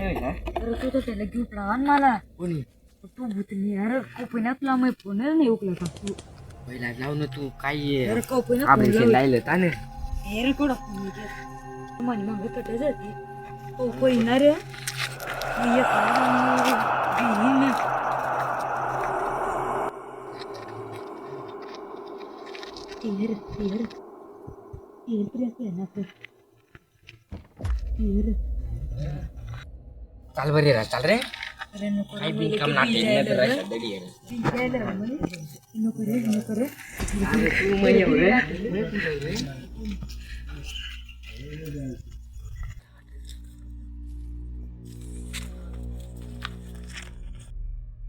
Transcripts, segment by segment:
Tuition अरे तू तर त्याला घेऊन आण मला. कोणी? तू भूतनी अरे कोपण्यात तुला मी. फोन नाही उकला का तू. पहिला लाव ना तू काय अरे कोपण्यात ऑपरेशन लायलं ताने अरे कोडा फोन घे. मन मग जाते? रे. ये काय तीर तीर तीर प्रिया ना तर तीर चाल बरे रा चाल रे अरे नको काय बिनकाम नाटे नाही तर अशा दडी आहे. नको रे नको रे अरे तू म्हणे रे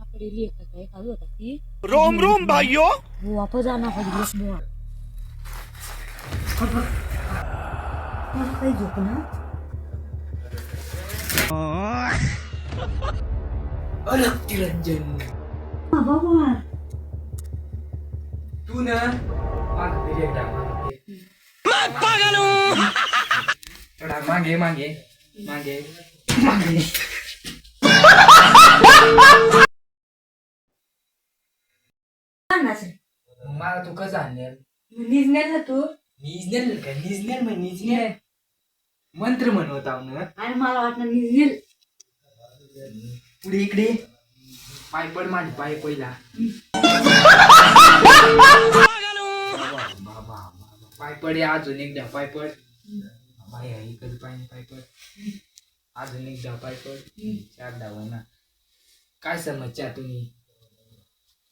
आपली लेख काय काढू होता ती रोम रोम भाइयों वो वापस आना पड़ी तिरंजन बाबा तू ना माग फिर एकदा मागे. थोडा मागे मागे मागे मागे मला तू कसं आणेल निघणार ना तू निजनेल का निजनेल मग निजनेल मंत्र म्हणवत आहो ना आणि मला वाटलं निघेल पुढे इकडे. पाय पड माझी पाय पहिला. बाबा, बाबा. पाय पड या अजून एकदा पाय पड. बाय इकडे पाय पाय पड. अजून एकदा पाय पड. चार धावा ना. काय समजच्या तुम्ही?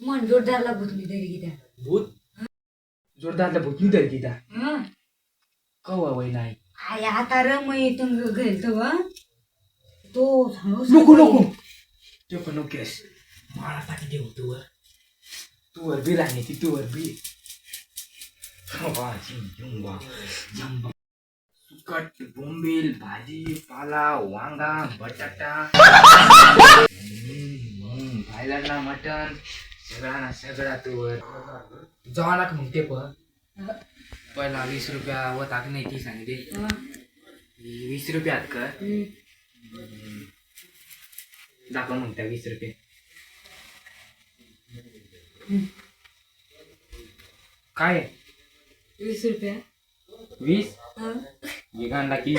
मन जोरदारला भूतली तरी किती. भूत? जोरदार भूत निधर गीता कवा वय नाही आय आता र मग इथून घरी तो सांगू नको नको. ते पण नकोस मला पाठी देऊ तूवर तूवर बी राहणे ती तूवर बी. सुकट बोंबील भाजी पाला वांगा बटाटा. भायला ना मटन सगळा ना सगळा तूवर जावा ना मग ते पण? पहिला वीस रुपया व नाही ती सांगते वीस रुपयात कर. दाखव म्हणता वीस रुपये. काय? वीस रुपया. वीस. ये गांडा की